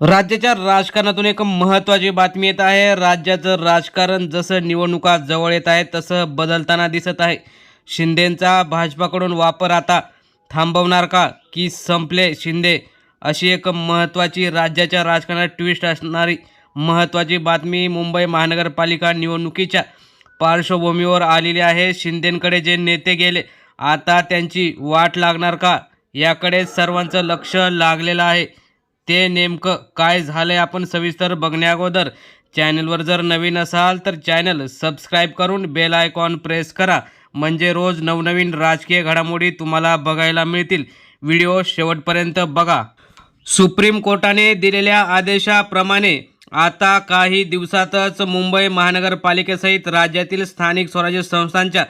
राज्याच्या राजकारणातून एक महत्त्वाची बातमी येत आहे. राज्याचं राजकारण जसं निवडणुका जवळ येत आहे तसं बदलताना दिसत आहे. शिंदेंचा भाजपाकडून वापर आता थांबवणार का की संपले शिंदे? अशी एक महत्त्वाची राज्याच्या राजकारणात ट्विस्ट असणारी महत्त्वाची बातमी मुंबई महानगरपालिका निवडणुकीच्या पार्श्वभूमीवर आलेली आहे. शिंदेंकडे जे नेते गेले आता त्यांची वाट लागणार का? याकडे सर्वांचं लक्ष लागलेलं आहे. ते नेमकं काय झालंय आपण सविस्तर बघण्याअगोदर चॅनलवर जर नवीन असाल तर चॅनल सबस्क्राईब करून बेल आयकॉन प्रेस करा. म्हणजे रोज नवनवीन राजकीय घडामोडी तुम्हाला बघायला मिळतील. व्हिडिओ शेवटपर्यंत बघा. सुप्रीम कोर्टाने दिलेल्या आदेशाप्रमाणे आता काही दिवसातच मुंबई महानगरपालिकेसहित राज्यातील स्थानिक स्वराज्य संस्थांच्या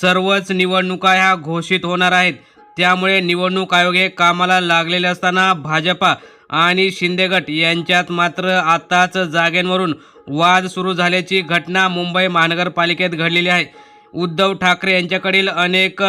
सर्वच निवडणुका ह्या घोषित होणार आहेत. त्यामुळे निवडणूक आयोग हे कामाला लागलेले असताना भाजपा आणि शिंदेगट यांच्यात मात्र आताच जागेंवरून वाद सुरू झाल्याची घटना मुंबई महानगरपालिकेत घडलेली आहे. उद्धव ठाकरे यांच्याकडील अनेक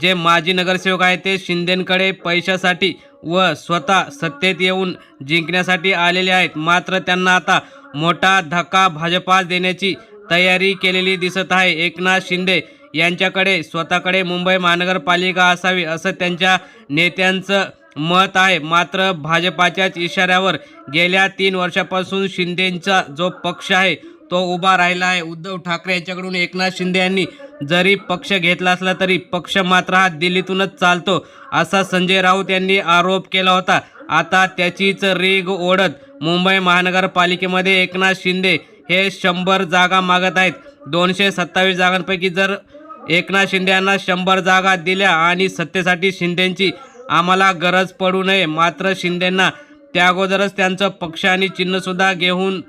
जे माजी नगरसेवक आहेत ते शिंदेंकडे पैशासाठी व स्वतः सत्तेत येऊन जिंकण्यासाठी आलेले आहेत. मात्र त्यांना आता मोठा धक्का भाजपास देण्याची तयारी केलेली दिसत आहे. एकनाथ शिंदे यांच्याकडे स्वतःकडे मुंबई महानगरपालिका असावी असं त्यांच्या नेत्यांचं मत आहे. मात्र भाजपाच्याच इशाऱ्यावर गेल्या तीन वर्षापासून शिंदेंचा जो पक्ष आहे तो उभा राहिला आहे. उद्धव ठाकरे यांच्याकडून एकनाथ शिंदे यांनी जरी पक्ष घेतला असला तरी पक्ष मात्र हा दिल्लीतूनच चालतो असा संजय राऊत यांनी आरोप केला होता. आता त्याचीच रीग ओढत मुंबई महानगरपालिकेमध्ये एकनाथ शिंदे हे शंभर जागा मागत आहेत. दोनशे सत्तावीस जागांपैकी जर एकनाथ शिंदे यांना शंभर जागा दिल्या आणि सत्तेसाठी शिंदेंची आम्हाला गरज पडू नये. मात्र शिंदेंना त्या अगोदरच त्यांचं पक्ष आणि चिन्हसुद्धा घेऊन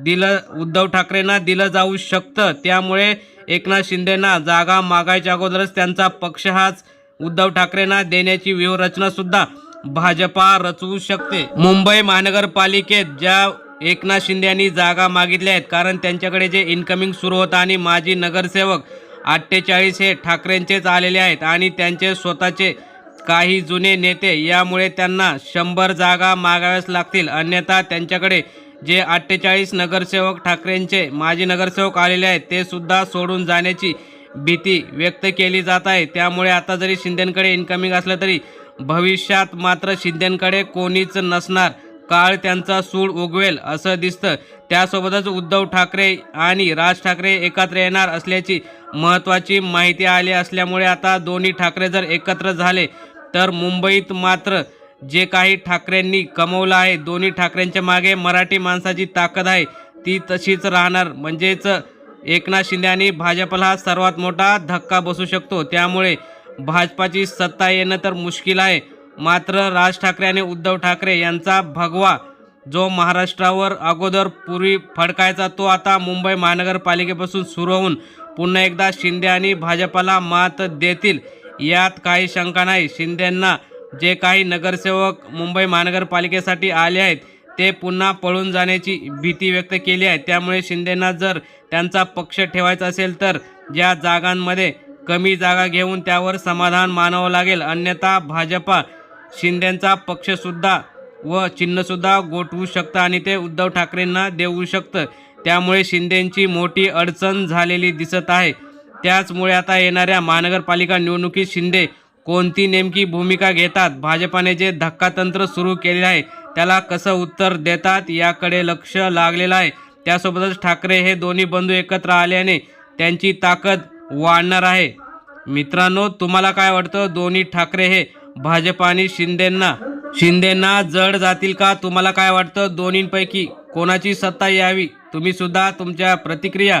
दिलं उद्धव ठाकरेंना दिलं जाऊ शकतं. त्यामुळे एकनाथ शिंदेंना जागा मागायच्या अगोदरच त्यांचा पक्ष हाच उद्धव ठाकरेंना देण्याची व्यूहरचनासुद्धा भाजपा रचवू शकते. मुंबई महानगरपालिकेत ज्या एकनाथ शिंदे यांनी जागा मागितल्या आहेत कारण त्यांच्याकडे जे इन्कमिंग सुरू होतं आणि माजी नगरसेवक अठ्ठेचाळीस हे ठाकरेंचेच आलेले आहेत आणि त्यांचे स्वतःचे काही जुने नेते यामुळे त्यांना शंभर जागा मागाव्याच लागतील. अन्यथा त्यांच्याकडे जे अठ्ठेचाळीस नगरसेवक ठाकरेंचे माजी नगरसेवक आलेले आहेत ते सुद्धा सोडून जाण्याची भीती व्यक्त केली जात आहे. त्यामुळे आता जरी शिंदेंकडे इन्कमिंग असलं तरी भविष्यात मात्र शिंदेंकडे कोणीच नसणार. काळ त्यांचा सूड उगवेल असं दिसतं. त्यासोबतच उद्धव ठाकरे आणि राज ठाकरे एकत्र येणार असल्याची महत्त्वाची माहिती आली असल्यामुळे आता दोन्ही ठाकरे जर एकत्र झाले तर मुंबईत मात्र जे काही ठाकरेंनी कमवलं आहे दोन्ही ठाकरेंच्या मागे मराठी माणसाची ताकद आहे ती तशीच राहणार. म्हणजेच एकनाथ शिंदे आणि भाजपला हा सर्वात मोठा धक्का बसू शकतो. त्यामुळे भाजपाची सत्ता येणं तर मुश्किल आहे. मात्र राज ठाकरे आणि उद्धव ठाकरे यांचा भगवा जो महाराष्ट्रावर अगोदर पूर्वी फडकायचा तो आता मुंबई महानगरपालिकेपासून सुरू होऊन पुन्हा एकदा शिंदे आणि भाजपाला मात देतील. यात काही शंका नाही. शिंदेंना जे काही नगरसेवक मुंबई महानगरपालिकेसाठी आले आहेत ते पुन्हा पळून जाण्याची भीती व्यक्त केली आहे. त्यामुळे शिंदेंना जर त्यांचा पक्ष ठेवायचा असेल तर ज्या जागांमध्ये कमी जागा घेऊन त्यावर समाधान मानावं लागेल. अन्यथा भाजपा शिंदेंचा पक्षसुद्धा व चिन्हसुद्धा गोठवू शकतं आणि ते उद्धव ठाकरेंना देऊ शकतं. त्यामुळे शिंदेंची मोठी अडचण झालेली दिसत आहे. त्याचमुळे आता येणाऱ्या महानगरपालिका निवडणुकीत शिंदे कोणती नेमकी भूमिका घेतात? भाजपाने जे धक्कातंत्र सुरू केले आहे त्याला कसं उत्तर देतात? याकडे लक्ष लागलेलं आहे. त्यासोबतच ठाकरे हे दोन्ही बंधू एकत्र आल्याने त्यांची ताकद वाढणार आहे. मित्रांनो तुम्हाला काय वाटतं? दोन्ही ठाकरे हे भाजप आणि शिंदेंना शिंदेंना जड जातील का? तुम्हाला काय वाटतं? दोन्हींपैकी कोणाची सत्ता यावी? तुम्ही सुद्धा तुमच्या प्रतिक्रिया